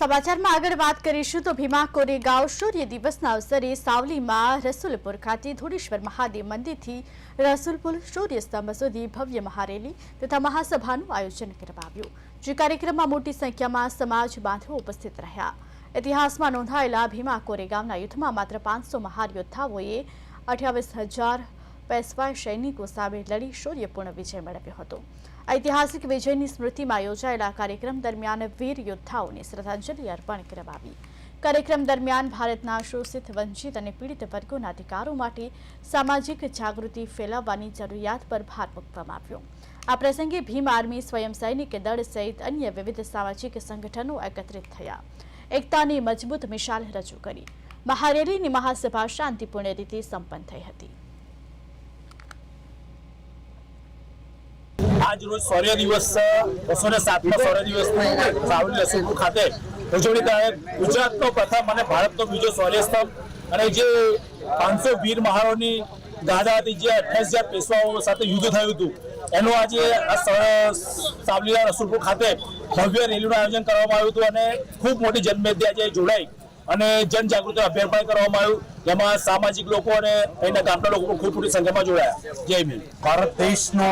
સમાચારમાં આગળ વાત કરીશું તો ભીમા કોરેગાંવ શૌર્ય દિવસના અવસરે સાવલીમાં રસુલપુર ખાતે ધોળેશ્વર મહાદેવ મંદિરથી રસુલપુર શૌર્ય સ્તંભ સુધી ભવ્ય મહારેલી તથા મહાસભાનું આયોજન કરવામાં આવ્યું, જે કાર્યક્રમમાં મોટી સંખ્યામાં સમાજ બાંધવો ઉપસ્થિત રહ્યા. ઇતિહાસમાં નોંધાયેલા ભીમા કોરેગાંવના યુદ્ધમાં માત્ર પાંચસો મહાર યોદ્ધાઓએ અઠ્યાવીસ હજાર પેશવાય સૈનિકો સામે લડી શૌર્યપૂર્ણ વિજય મેળવ્યો હતો. ઐતિહાસિક વિજયની સ્મૃતિમાં યોજાયેલા કાર્યક્રમ દરમિયાન વીર યોદ્ધાઓને શ્રદ્ધાંજલિ અર્પણ કરવામાં કાર્યક્રમ દરમિયાન ભારતના શોષિત, વંચિત અને પીડિત વર્ગોના અધિકારો માટે સામાજિક જાગૃતિ ફેલાવવાની જરૂરિયાત પર ભાર મૂકવામાં આવ્યો. આ પ્રસંગે ભીમ આર્મી સ્વયં સૈનિક દળ સહિત અન્ય વિવિધ સામાજિક સંગઠનો એકત્રિત થયા. એકતાની મજબૂત મિશાલ રજૂ કરી. મહારેલીની મહાસભા શાંતિપૂર્ણ રીતે સંપન્ન થઈ હતી. આજ રોજ શૌર્ય દિવસ બસો ને સાતમો સૌર્ય દિવસની સાવલી રસુલપુર ખાતે ઉજવણી થાય. ગુજરાતનો પ્રથમ અને ભારતનો બીજો સૌર્ય સ્તંભ. અને જે પાંચસો વીર મહારોની ગાધા હતી, જે અઠ્યાવીસ હજાર પેશવાઓ સાથે યુદ્ધ થયું હતું, એનું આજે આ સ- સાવલીના રસુલપુર ખાતે ભવ્ય રેલીનું આયોજન કરવામાં આવ્યું હતું અને ખૂબ મોટી જનમેદની આજે જોડાઈ અને જનજાગૃતિ અભિયાન પણ કરવામાં આવ્યું. જેમાં સામાજિક લોકો અને અહીંના ગામના લોકો ખૂબ મોટી સંખ્યામાં જોડાયા. જય ભીમ. ભારત દેશનો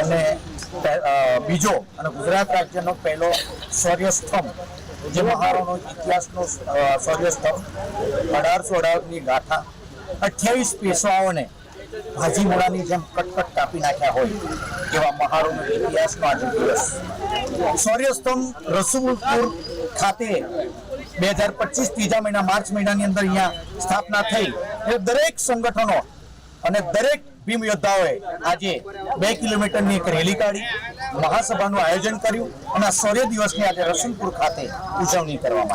અને બીજો અને ગુજરાત રાજ્યનો પહેલો સૌર્યસ્તંભ જે મહારાણો ઇતિહાસનો સૌર્યસ્તંભ અઢારસો અઢારની ગાથા, અઠ્યાવીસ પેશવાઓને ભાજી મૂળાની જેમ કટકટ કાપી નાખ્યા હોય એવા મહારોનો ઇતિહાસનો આજે દિવસ. શૌર્ય રસુલપુર ખાતે બે હજાર પચીસ ત્રીજા મહિના માર્ચ મહિનાની અંદર અહીંયા સ્થાપના થઈ. એટલે દરેક સંગઠનો અને દરેક ભીમ યોદ્ધાઓએ આજે બે કિલોમીટરની એક રેલી કાઢી, મહાસભાનું આયોજન કર્યું અને આ શૌર્ય દિવસની આજે રસુલપુર ખાતે ઉજવણી કરવામાં